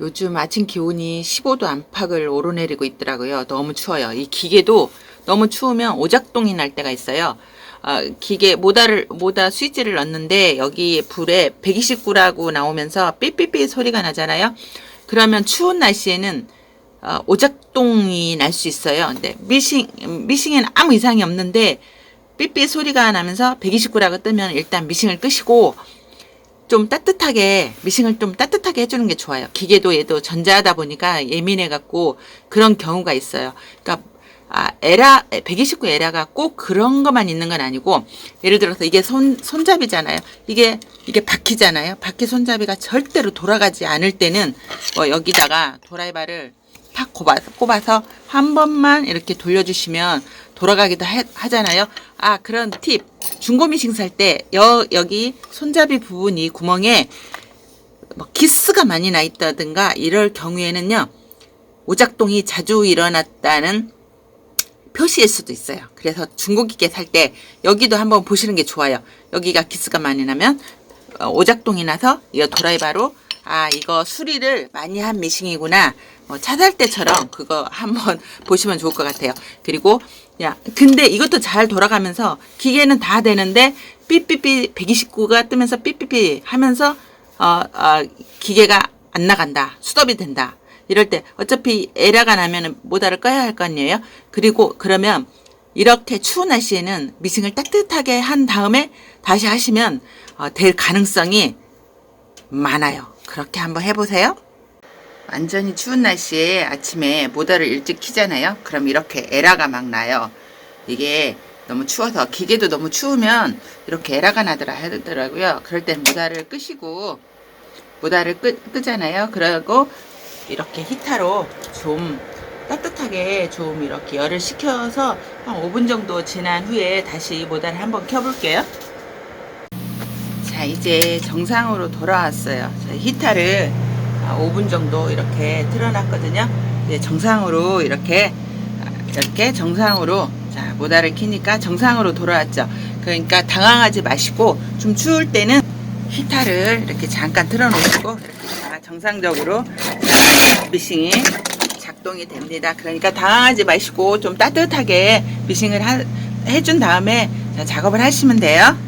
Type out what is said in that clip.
요즘 아침 기온이 15도 안팎을 오르내리고 있더라고요. 너무 추워요. 이 기계도 너무 추우면 오작동이 날 때가 있어요. 어, 기계 모다를 모다 스위치를 넣는데 여기 불에 129라고 나오면서 삐삐삐 소리가 나잖아요. 그러면 추운 날씨에는 어, 오작동이 날 수 있어요. 근데 미싱 미싱에는 아무 이상이 없는데 삐삐 소리가 나면서 129라고 뜨면 일단 미싱을 끄시고 좀 따뜻하게 미싱을 좀 따뜻하게 해주는 게 좋아요. 기계도 얘도 전자하다 보니까 예민해 갖고 그런 경우가 있어요. 그러니까 아 에라 129 에라가 꼭 그런 것만 있는 건 아니고 예를 들어서 이게 손 손잡이잖아요. 이게 이게 바퀴잖아요. 바퀴 손잡이가 절대로 돌아가지 않을 때는 뭐 여기다가 도라이바를 탁 꼽아서, 꼽아서 한 번만 이렇게 돌려주시면 돌아가기도 하, 하잖아요. 아 그런 팁 중고 미싱 살 때 여기 손잡이 부분이 구멍에 뭐 기스가 많이 나 있다든가 이럴 경우에는요 오작동이 자주 일어났다는 표시일 수도 있어요. 그래서 중고기계 살 때 여기도 한번 보시는 게 좋아요. 여기가 기스가 많이 나면 어, 오작동이 나서 이 도라이바로 아 이거 수리를 많이 한 미싱이구나 뭐차살 때처럼 그거 한번 보시면 좋을 것 같아요. 그리고 야 근데 이것도 잘 돌아가면서 기계는 다 되는데 삐삐삐 129가 뜨면서 삐삐삐 하면서 어, 어 기계가 안 나간다 수덥이 된다 이럴 때 어차피 에러가 나면은 모다를 꺼야 할 거 아니에요. 그리고 그러면 이렇게 추운 날씨에는 미싱을 따뜻하게 한 다음에 다시 하시면 어, 될 가능성이 많아요. 그렇게 한번 해보세요. 완전히 추운 날씨에 아침에 모다를 일찍 키잖아요. 그럼 이렇게 에라가 막 나요. 이게 너무 추워서 기계도 너무 추우면 이렇게 에라가 나더라 하더라고요. 그럴 땐 모다를 끄시고 모다를 끄, 끄잖아요. 그리고 이렇게 히타로 좀 따뜻하게 좀 이렇게 열을 식혀서 한 5분 정도 지난 후에 다시 모다를 한번 켜볼게요. 자 이제 정상으로 돌아왔어요. 자, 히타를 5분 정도 이렇게 틀어놨거든요. 이제 정상으로 이렇게 이렇게 정상으로 자 모다를 키니까 정상으로 돌아왔죠. 그러니까 당황하지 마시고 좀 추울 때는 히타를 이렇게 잠깐 틀어놓으시고 이렇게 다 정상적으로 자, 미싱이 작동이 됩니다. 그러니까 당황하지 마시고 좀 따뜻하게 미싱을 하- 해준 다음에 자, 작업을 하시면 돼요.